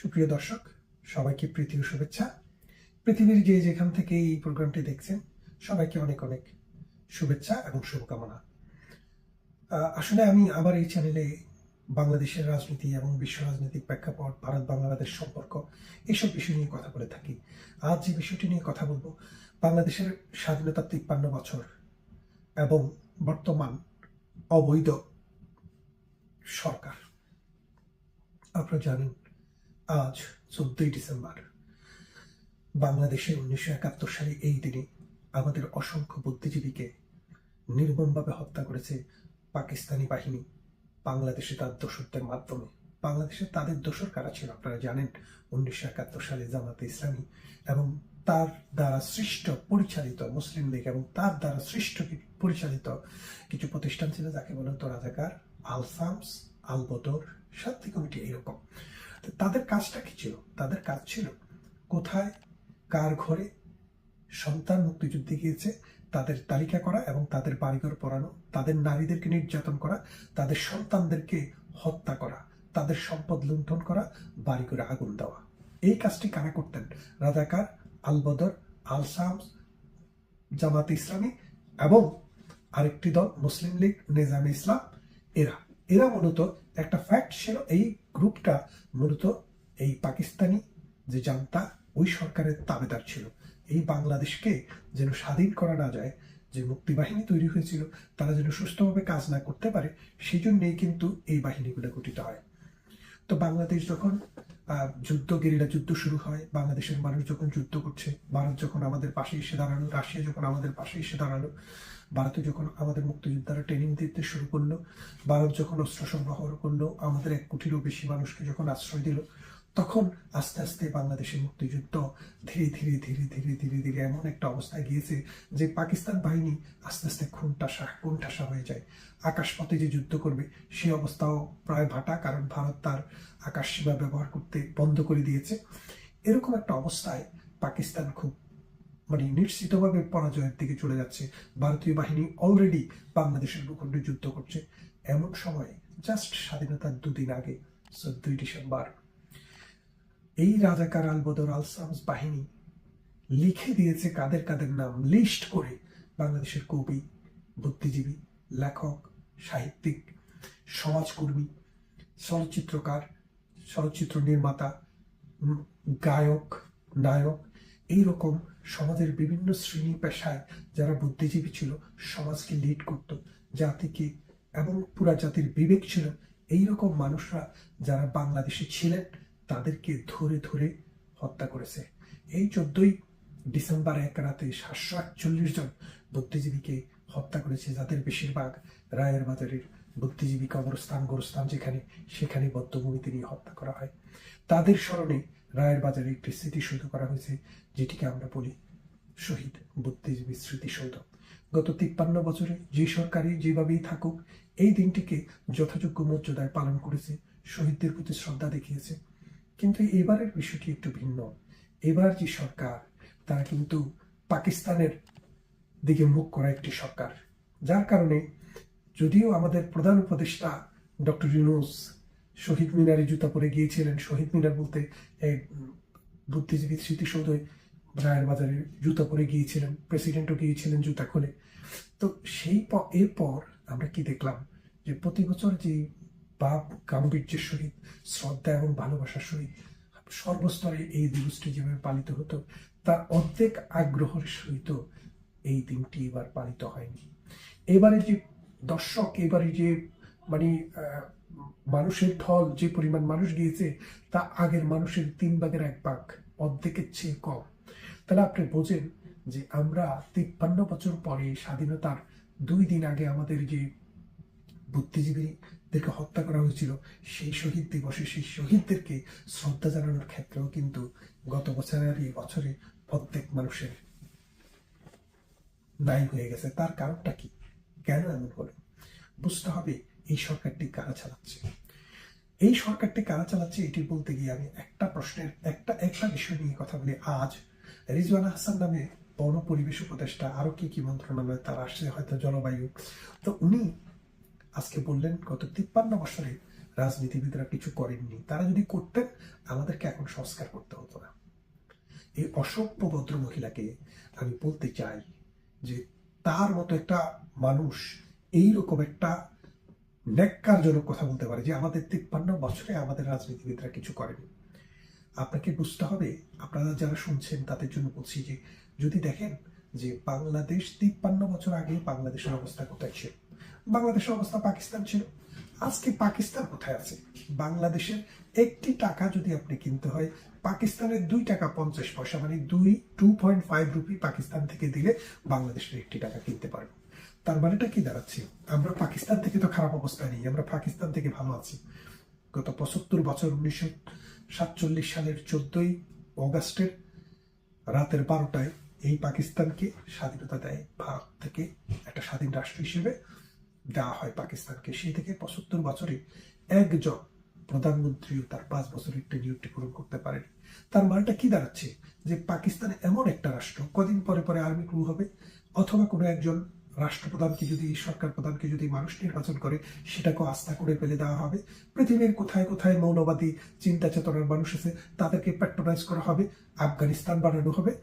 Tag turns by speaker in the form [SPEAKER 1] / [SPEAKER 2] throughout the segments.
[SPEAKER 1] সুপ্রিয় দর্শক, সবাইকে প্রীতি ও শুভেচ্ছা। পৃথিবীর যে যেখান থেকে এই প্রোগ্রামটি দেখছেন, সবাইকে অনেক অনেক শুভেচ্ছা এবং শুভকামনা। আসলে আমি আবার এই চ্যানেলে বাংলাদেশের রাজনীতি এবং বিশ্ব রাজনৈতিক প্রেক্ষাপট, ভারত বাংলাদেশ সম্পর্ক এইসব বিষয় নিয়ে কথা বলে থাকি। আজ যে বিষয়টি নিয়ে কথা বলব, বাংলাদেশের স্বাধীনতা তিপ্পান্ন বছর এবং বর্তমান অবৈধ সরকার। আপনারা জানেন আজ চোদ্দই ডিসেম্বর। বাংলাদেশে উনিশশো একাত্তর সালে এই দিনে আমাদের অসংখ্য বুদ্ধিজীবীকে নির্মমভাবে হত্যা করেছে পাকিস্তানি বাহিনী। বাংলাদেশে তার দোসরদের মাধ্যমে। বাংলাদেশে তাদের দোসর কারা ছিল আপনারা জানেন, উনিশশো একাত্তর সালে জামাতে ইসলামী এবং তার দ্বারা সৃষ্ট পরিচালিত মুসলিম লীগ এবং তার দ্বারা সৃষ্ট পরিচালিত কিছু প্রতিষ্ঠান ছিল যাকে বলা হতো আলসামস, আলবদর শান্তি কমিটি এরকম তো তাদের কাজটা কি ছিল? তাদের কাজ ছিল কোথায়, কার ঘরে সন্তান মুক্তিযুদ্ধে গিয়েছে, তাদের তালিকা করা এবং তাদের বাড়িঘর পড়ানো, তাদের নারীদেরকে নির্যাতন করা, তাদের সন্তানদেরকে হত্যা করা, তাদের সম্পদ লুণ্ঠন করা বাড়ি করে আগুন দেওয়া। এই কাজটি কারা করতেন? রাজাকার আলবদর, আলসামস, জামাত ইসলামী এবং আরেকটি দল, মুসলিম লীগ, নিজামে ইসলাম, এরা। এরা মূলত একটা ফ্যাক্ট ছিল এই গ্রুপটা মূলত এই পাকিস্তানি যে জানতা, ওই সরকারের তাবেদার ছিল। এই বাংলাদেশকে যেন স্বাধীন করা না যায়, যে মুক্তিবাহিনী তৈরি হয়েছিল, তারা যেন সুস্থভাবে কাজ না করতে পারে সেই জন্যেই কিন্তু এই বাহিনীগুলো গঠিত হয়। তো বাংলাদেশ যখন যুদ্ধ গেরিলা যুদ্ধ শুরু হয়। বাংলাদেশের মানুষ যখন যুদ্ধ করছে, ভারত যখন আমাদের পাশে এসে দাঁড়াল, রাশিয়া যখন আমাদের পাশে এসে দাঁড়াল, ভারতে যখন আমাদের মুক্তিযোদ্ধারা ট্রেনিং দিতে শুরু করল, ভারত যখন অস্ত্র সংগ্রহ করল, আমাদের এক কোটিরও বেশি মানুষকে যখন আশ্রয় দিল তখন আস্তে আস্তে বাংলাদেশের মুক্তিযুদ্ধ ধীরে ধীরে ধীরে ধীরে ধীরে ধীরে এমন একটা অবস্থায় গিয়েছে যে পাকিস্তান বাহিনী আস্তে আস্তে খুনটাসা কোণঠাসা হয়ে যায়। আকাশপথে যে যুদ্ধ করবে, সে অবস্থাও প্রায় ভাটা, কারণ ভারত তার আকাশ সীমা ব্যবহার করতে বন্ধ করে দিয়েছে। এরকম একটা অবস্থায় পাকিস্তান খুব মানে নিশ্চিতভাবে পরাজয়ের দিকে চলে যাচ্ছে। ভারতীয় বাহিনী অলরেডি বাংলাদেশের ভূখণ্ডে যুদ্ধ করছে। এমন সময় জাস্ট স্বাধীনতার দুদিন আগে, চোদ্দই ডিসেম্বর এই রাজাকার আলবদর আলসামস বাহিনী লিখে দিয়েছে কাদের কাদের নাম, লিস্ট করে বাংলাদেশের কবি, বুদ্ধিজীবী, লেখক, সাহিত্যিক, সমাজকর্মী, চলচ্চিত্রকার, চলচ্চিত্র নির্মাতা গায়ক, নায়ক এই রকম সমাজের বিভিন্ন শ্রেণি পেশায় যারা বুদ্ধিজীবী ছিল, সমাজকে লিড করত, জাতিকে এবং পুরা জাতির বিবেক ছিল। এই রকম মানুষরা যারা বাংলাদেশে ছিলেন তাদেরকে ধরে ধরে হত্যা করেছে। এই চোদ্দই ডিসেম্বর এক রাতে সাতশো একচল্লিশ জন বুদ্ধিজীবীকে হত্যা করেছে যাদের বেশিরভাগ রায়ের বাজারের বুদ্ধিজীবী কবরস্থান, গোরস্থান যেখানে, সেখানে বদ্ধভূমিতে নিয়ে হত্যা করা হয়। তাদের স্মরণে রায়ের বাজারে একটি স্মৃতিসৌধ করা হয়েছে, যেটিকে আমরা বলি শহীদ বুদ্ধিজীবী স্মৃতিসৌধ। গত তিপ্পান্ন বছরে যে সরকারই যেভাবেই থাকুক, এই দিনটিকে যথাযোগ্য মর্যাদায় পালন করেছে, শহীদদের প্রতি শ্রদ্ধা দেখিয়েছে। কিন্তু এবারের বিষয়টি একটু ভিন্ন। এবার যে সরকার তারা কিন্তু পাকিস্তানের দিকে মুখ করা একটি সরকার। যার কারণে যদিও আমাদের প্রধান উপদেষ্টা ডক্টর ইউনুস শহীদ মিনারে জুতা পরে গিয়েছিলেন, শহীদ মিনার বলতে বুদ্ধিজীবী স্মৃতিসৌধে রায়ের বাজারে জুতা পরে গিয়েছিলেন, প্রেসিডেন্টও গিয়েছিলেন জুতা খুলে। তো সেই এরপর আমরা কি দেখলাম যে প্রতি বছর যে বাপ গাম্ভীর্যের সহিত, শ্রদ্ধা এবং ভালোবাসার সহিত সর্বস্তরে এই দিবসটি যেভাবে পালিত হতো, তার অর্ধেক আগ্রহের সহিত এই দিনটি এবার পালিত হয়নি। এবারে যে দর্শক, এবারে যে মানে মানুষের ঢল, যে পরিমাণ মানুষ গিয়েছে, তা আগের মানুষের তিন ভাগের এক ভাগ, অর্ধেকের চেয়ে কম। তাহলে আপনি বোঝেন যে আমরা তিপ্পান্ন বছর পরে স্বাধীনতার দুই দিন আগে আমাদের যে বুদ্ধিজীবীদেরকে হত্যা করা হয়েছিল। সেই শহীদ দিবসে সেই শহীদদেরকে শ্রদ্ধা জানানোর ক্ষেত্রেও কিন্তু গত বছরের এই বছরে প্রত্যেক মানুষের দায়ী হয়ে গেছে। তার কারণটা কি? কেন এমন হলো? বুঝতে হবে এই সরকারটি কারা চালাচ্ছে। এই সরকারটি কারা চালাচ্ছে এটি বলতে গিয়ে আমি একটা প্রশ্নের, একটা একটা বিষয় নিয়ে কথা বলি। আজ রিজওয়ানা হাসান নামে বন পরিবেশ উপদেষ্টা আরও কি কি মন্ত্রণালয় তার আসছে, হয়তো জলবায়ু। তো উনি আজকে বললেন, গত তিপ্পান্ন বছরে রাজনীতিবিদরা কিছু করেননি। তারা যদি করতেন, আমাদেরকে এখন সংস্কার করতে হতো না। এই অসভ্য ভদ্র মহিলাকে আমি বলতে চাই যে, তার মতো একটা মানুষ এই রকম একটা ন্যাক্কারজনক কথা বলতে পারে যে, আমাদের তিপ্পান্ন বছরে আমাদের রাজনীতিবিদরা কিছু করেনি। আপনাকে বুঝতে হবে, আপনারা যারা শুনছেন, তাদের জন্য বলছি যে, যদি দেখেন যে, বাংলাদেশ তিপ্পান্ন বছর আগে বাংলাদেশের অবস্থা কোথায় ছিল বাংলাদেশের অবস্থা পাকিস্তান ছিল। আজকে পাকিস্তান কোথায় আছে? বাংলাদেশের একটি টাকা যদি আপনি কিনতে হয়, পাকিস্তানের দুই টাকা পঞ্চাশ পয়সা মানে দুই two point five rupee Pakistan থেকে দিলে বাংলাদেশের একটি টাকা কিনতে পারবে। তার মানেটা কি দাঁড়াচ্ছে? আমরা পাকিস্তান থেকে তো খারাপ অবস্থায় নেই, আমরা পাকিস্তান থেকে ভালো আছি। গত পঁচাত্তর বছর উনিশশো সাতচল্লিশ সালের চোদ্দই অগাস্টের রাতের বারোটায় এই পাকিস্তানকে স্বাধীনতা দেয় ভারত থেকে একটা স্বাধীন রাষ্ট্র হিসেবে। দেওয়া হয় পাকিস্তানকে। সেই থেকে পঁচাত্তর বছরে একজন প্রধানমন্ত্রীও তার পাঁচ বছরের টেনিউরটি পূরণ করতে পারেনি। তার মানটা কি দাঁড়াচ্ছে? যে পাকিস্তান এমন একটা রাষ্ট্র, কদিন পরে পরে আর্মি ক্রু হবে, অথবা কোনো একজন রাষ্ট্রপ্রধানকে যদি, সরকার প্রধানকে যদি মানুষ নির্বাচন করে, সেটাকেও আস্থা করে ফেলে দেওয়া হবে। পৃথিবীর কোথায় কোথায় মৌলবাদী, চিন্তা চেতনার মানুষ আছে, তাদেরকে প্যাট্রোনাইজ করা হবে, আফগানিস্তান বানানো হবে।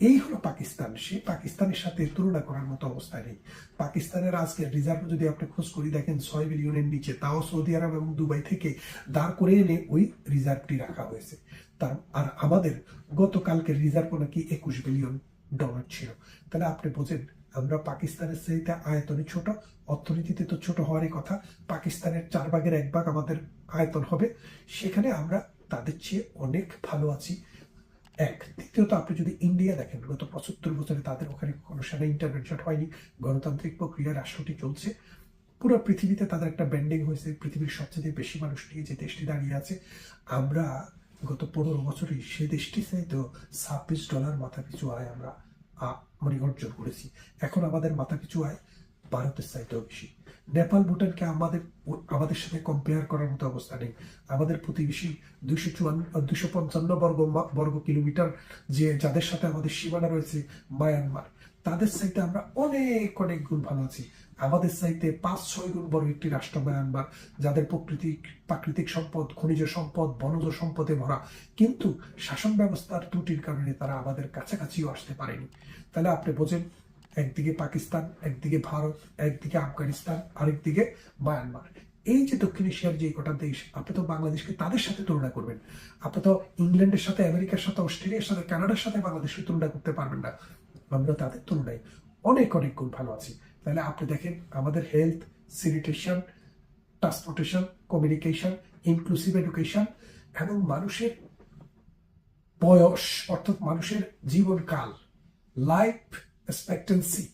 [SPEAKER 1] এই হলো পাকিস্তান। সে পাকিস্তানের সাথে তুলনা করার মতো অবস্থায় নেই। পাকিস্তানের আজকের রিজার্ভ যদি আপনি খোঁজ করি, দেখেন ছয় বিলিয়নের নিচে, তাও সৌদি আরব এবং দুবাই থেকে দাঁড় করে এনে ওই রিজার্ভটি রাখা হয়েছে। তার আর আমাদের গতকালকের রিজার্ভ নাকি একুশ বিলিয়ন ডলার ছিল। তাহলে আপনি বোঝেন, আমরা পাকিস্তানের চাইতে আয়তনে ছোট, অর্থনীতিতে তো ছোট হওয়ারই কথা, পাকিস্তানের চার ভাগের এক ভাগ আমাদের আয়তন হবে। সেখানে আমরা তাদের চেয়ে অনেক ভালো আছি। এক। দ্বিতীয়ত, আপনি যদি ইন্ডিয়া দেখেন, গত পঁচাত্তর বছরে তাদের ওখানে কোনো সেনা ইন্টারভেনশন হয়নি, গণতান্ত্রিক প্রক্রিয়া, রাষ্ট্রটি চলছে। পুরো পৃথিবীতে তাদের একটা ব্যান্ডিং হয়েছে, পৃথিবীর সবচেয়ে বেশি মানুষ নিয়ে যে দেশটি দাঁড়িয়ে আছে। আমরা গত পনেরো বছরে সে দেশটি তো ছাব্বিশ ডলার মাথা পিছু আয় আমরা মানে অর্জন করেছি। এখন আমাদের মাথা পিছু আয় ভারতের চাইতেও বেশি। নেপাল ভুটানকে আমাদের আমাদের সাথে কম্পেয়ার করার মতো অবস্থা নেই। আমাদের প্রতিবেশী দুইশো চুয়ান্ন দুশো পঞ্চান্ন বর্গ বর্গ কিলোমিটার যে, যাদের সাথে আমাদের সীমানা রয়েছে মায়ানমার, তাদের চাইতে আমরা অনেক অনেক গুণ ভালো আছি। আমাদের চাইতে পাঁচ, ছয় গুণ বড় একটি রাষ্ট্র মায়ানমার, যাদের প্রকৃতিক, প্রাকৃতিক সম্পদ, খনিজ সম্পদ, বনজ সম্পদে ভরা। কিন্তু শাসন ব্যবস্থার ত্রুটির কারণে তারা আমাদের কাছাকাছিও আসতে পারেনি। তাহলে আপনি বোঝেন একদিকে পাকিস্তান, একদিকে ভারত, একদিকে আফগানিস্তান, আরেকদিকে মায়ানমার। এই যে দক্ষিণ এশিয়ার যে কটা দেশ আপনি তো বাংলাদেশকে তাদের সাথে তুলনা করবেন। আপনি তো ইংল্যান্ডের সাথে, আমেরিকার সাথে, অস্ট্রেলিয়ার সাথে, কানাডার সাথে বাংলাদেশকে তুলনা করতে পারবেন না। আমরা তাদের তুলনায় অনেক অনেক গুণ ভালো আছি। তাহলে আপনি দেখেন, আমাদের health sanitation transportation communication inclusive education এবং মানুষের বয়স, অর্থাৎ মানুষের জীবনকাল লাইফ এক্সপেক্টেন্সি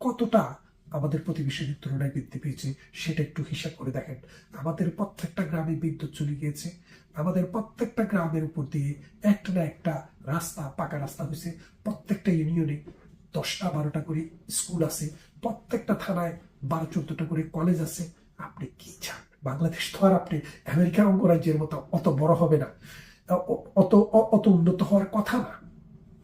[SPEAKER 1] কতটা আমাদের প্রতিবেশীদের তুলনায় বৃদ্ধি পেয়েছে, সেটা একটু হিসাব করে দেখেন। আমাদের প্রত্যেকটা গ্রামে বিদ্যুৎ চলে গিয়েছে। আমাদের প্রত্যেকটা গ্রামের উপর দিয়ে একটা না একটা রাস্তা, পাকা রাস্তা হয়েছে। প্রত্যেকটা ইউনিয়নে দশটা, বারোটা করে স্কুল আছে। প্রত্যেকটা থানায় বারো, চোদ্দটা করে কলেজ আছে। আপনি কি চান? বাংলাদেশ তো আর আপনি আমেরিকার অঙ্গরাজ্যের মতো অত বড় হবে না। অত অত উন্নত হওয়ার কথা না।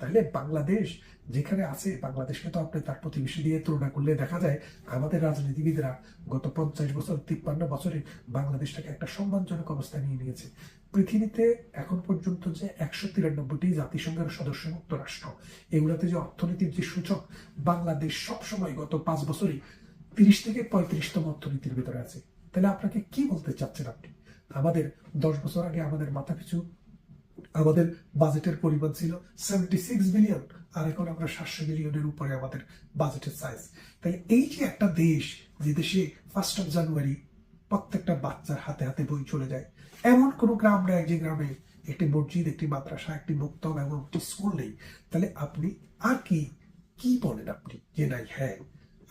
[SPEAKER 1] তাহলে বাংলাদেশ যেখানে আছে, বাংলাদেশকে তো আপনি তার প্রতিবেশী দিয়ে তুলনা করলে দেখা যায় আমাদের রাজনীতিবিদরা গত পঞ্চাশ বছর, তিপ্পান্ন বছরে বাংলাদেশটাকে একটা সম্মানজনক অবস্থায় নিয়ে নিয়েছে। পৃথিবীতে এখন পর্যন্ত যে একশো তিরানব্বইটি জাতিসংঘের সদস্যভুক্ত রাষ্ট্র, এগুলোতে যে অর্থনীতির যে সূচক, বাংলাদেশ সবসময় গত পাঁচ বছরই তিরিশ থেকে পঁয়ত্রিশতম অর্থনীতির ভিতরে আছে। তাহলে আপনাকে কি বলতে চাচ্ছেন আপনি? আমাদের দশ বছর আগে আমাদের মাথা পিছু আমাদের বাজেটের পরিমাণ ছিল সেভেন্টি সিক্স বিলিয়ন আর এখন আমরা সাতশো বিলিয়নের উপরে আমাদের বাজেটের সাইজ তাহলে এই যে একটা দেশ, যে দেশে ফার্স্ট অফ জানুয়ারি প্রত্যেকটা বাচ্চার হাতে হাতে বই চলে যায়, এমন কোনো গ্রাম নেই যে গ্রামে একটি মসজিদ, একটি মাদ্রাসা, একটি মুক্তম এবং একটি স্কুল নেই। তাহলে আপনি আর কি কি বলেন আপনি? যে নাই হ্যাঁ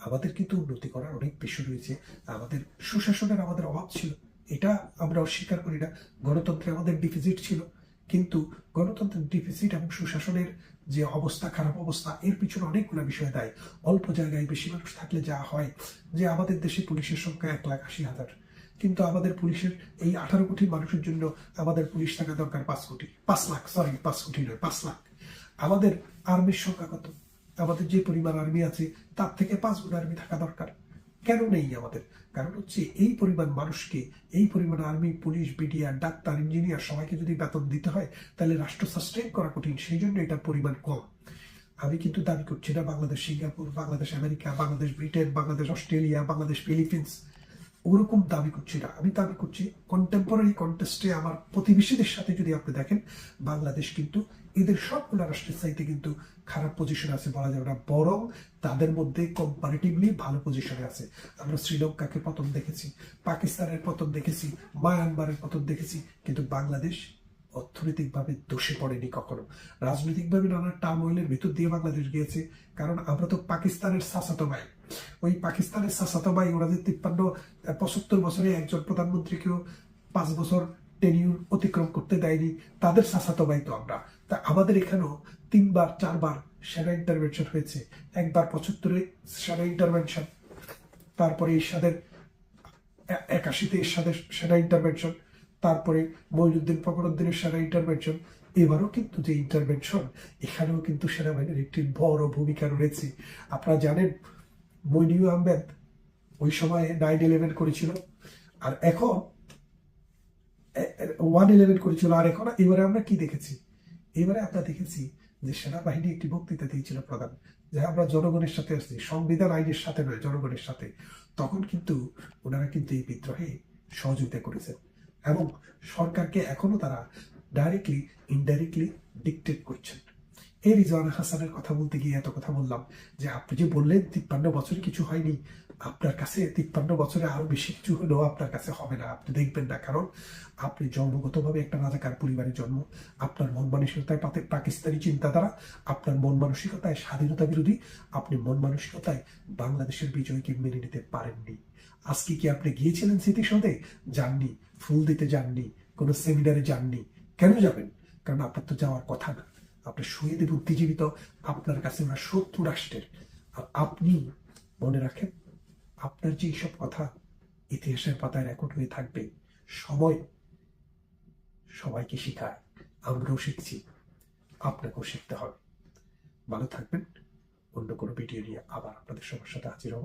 [SPEAKER 1] আমাদের কিন্তু উন্নতি করার অনেক বেশি রয়েছে। আমাদের সুশাসনের আমাদের অভাব ছিল। এটা আমরা অস্বীকার করি না। গণতন্ত্রে আমাদের ডিফিজিট ছিল। কিন্তু গণতন্ত্রের ডিফিসিট এবং সুশাসনের যে অবস্থা, খারাপ অবস্থা, এর পিছনে অনেকগুলো বিষয় দেয়। অল্প জায়গায় বেশি মানুষ থাকলে যা হয়, যে আমাদের দেশে পুলিশের সংখ্যা এক লাখ আশি হাজার। কিন্তু আমাদের পুলিশের এই আঠারো কোটি মানুষের জন্য আমাদের পুলিশ থাকা দরকার পাঁচ কোটি। পাঁচ লাখ সরি পাঁচ কোটি নয়, পাঁচ লাখ। আমাদের আর্মির সংখ্যা কত? আমাদের যে পরিমাণ আর্মি আছে, তার থেকে পাঁচ গুণ আর্মি থাকা দরকার। কেন নেই আমাদের? কারণ হচ্ছে এই পরিমাণ মানুষকে, এই পরিমাণ army, police, BDR, doctor, engineer সবাইকে যদি বেতন দিতে হয়, তাহলে রাষ্ট্র সাস্টেন করা কঠিন। সেই জন্য এটার পরিমাণ কম। আমি কিন্তু দাবি করছি না Bangladesh, Singapore, Bangladesh, America, Bangladesh, Britain, Bangladesh, Australia, Bangladesh, Philippines. ওরকম দাবি করছি না। আমি দাবি করছি কন্টেম্পোরারি কন্টেস্টে আমার প্রতিবেশীদের সাথে যদি আপনি দেখেন, বাংলাদেশ কিন্তু এদের সবগুলো রাষ্ট্রের চাইতে কিন্তু খারাপ পজিশনে আছে বলা যাবে না। বরং তাদের মধ্যে কম্পারেটিভলি ভালো পজিশনে আছে। আমরা শ্রীলঙ্কাকে পতন দেখেছি, পাকিস্তানের পতন দেখেছি, মায়ানমারের পতন দেখেছি, কিন্তু বাংলাদেশ অর্থনৈতিকভাবে দোষে পড়েনি কখনো। রাজনৈতিকভাবে নানা টার্মোয়েলের ভিতর দিয়ে বাংলাদেশ গিয়েছে, কারণ আমরা তো পাকিস্তানের সাসাতো ভাই। ওই পাকিস্তানের সাসাতো ভাই ওরা যে তিপ্পান্ন পঁচাত্তর বছরে একজন প্রধানমন্ত্রীকেও পাঁচ বছর টেনিউর অতিক্রম করতে দেয়নি। তাদের সাসাতো ভাই তো আমরা। তা আমাদের এখানেও তিনবার, চারবার সেনা ইন্টারভেনশন হয়েছে। একবার পঁচাত্তরে সেনা ইন্টারভেনশন তারপরে এরশাদের একাশিতে এরশাদের সেনা ইন্টারভেনশন তারপরে মইনুদ্দিন ফখরুদ্দিনের সেনা ইন্টারভেনশন এবারও কিন্তু যে ইন্টারভেনশন এখানেও কিন্তু সেনাবাহিনীর একটি বড় ভূমিকা রয়েছে। আপনারা জানেন মইনিউ আহমেদ ওই সময়ে নাইন ইলেভেন করেছিল। আর এখন ওয়ান ইলেভেন করেছিল। আর এখন এবারে আমরা কি দেখেছি? এবারে আমরা দেখেছি যে সেনাবাহিনী একটি বক্তৃতা দিয়েছিল প্রধান, যে আমরা জনগণের সাথে আসছি সংবিধান আইনের সাথে নয়, জনগণের সাথে। তখন কিন্তু ওনারা কিন্তু এই বিদ্রোহে সহযোগিতা করেছেন এবং সরকারকে এখনও তারা ডাইরেক্টলি ইনডাইরেক্টলি ডিকটেট করছেন। এই রিজওয়ান হাসানের কথা বলতে গিয়ে এত কথা বললাম যে আপনি যে বললেন তিপ্পান্ন বছরে কিছু হয়নি, আপনার কাছে তিপ্পান্ন বছরে আরও বেশি কিছু হলেও আপনার কাছে হবে না। আপনি দেখবেন না, কারণ আপনি জন্মগতভাবে একটা রাজাকার পরিবারে জন্ম। আপনার মন মানসিকতায় পাকিস্তানি চিন্তাধারা, আপনার মন মানসিকতায় স্বাধীনতা বিরোধী, আপনি মন মানসিকতায় বাংলাদেশের বিজয়কে মেনে নিতে পারেননি। আজকে কি আপনি গিয়েছিলেন স্মৃতিসৌধে? যাননি, ফুল দিতে যাননি, কোনো সেমিনারে যাননি। কেন যাবেন? কারণ আপনার তো যাওয়ার কথা না। আপনার শহীদ বুদ্ধিজীবী আপনার কাছে ওরা শত্রু রাষ্ট্রের। আর আপনি মনে রাখেন, আপনার যে সব কথা ইতিহাসের পাতায় রেকর্ড হয়ে থাকবে, সময় সবাইকে শেখায়, আমরাও শিখছি, আপনাকেও শিখতে হবে। ভালো থাকবেন, অন্য কোনো ভিডিও নিয়ে আবার আপনাদের সবার সাথে হাজির হব।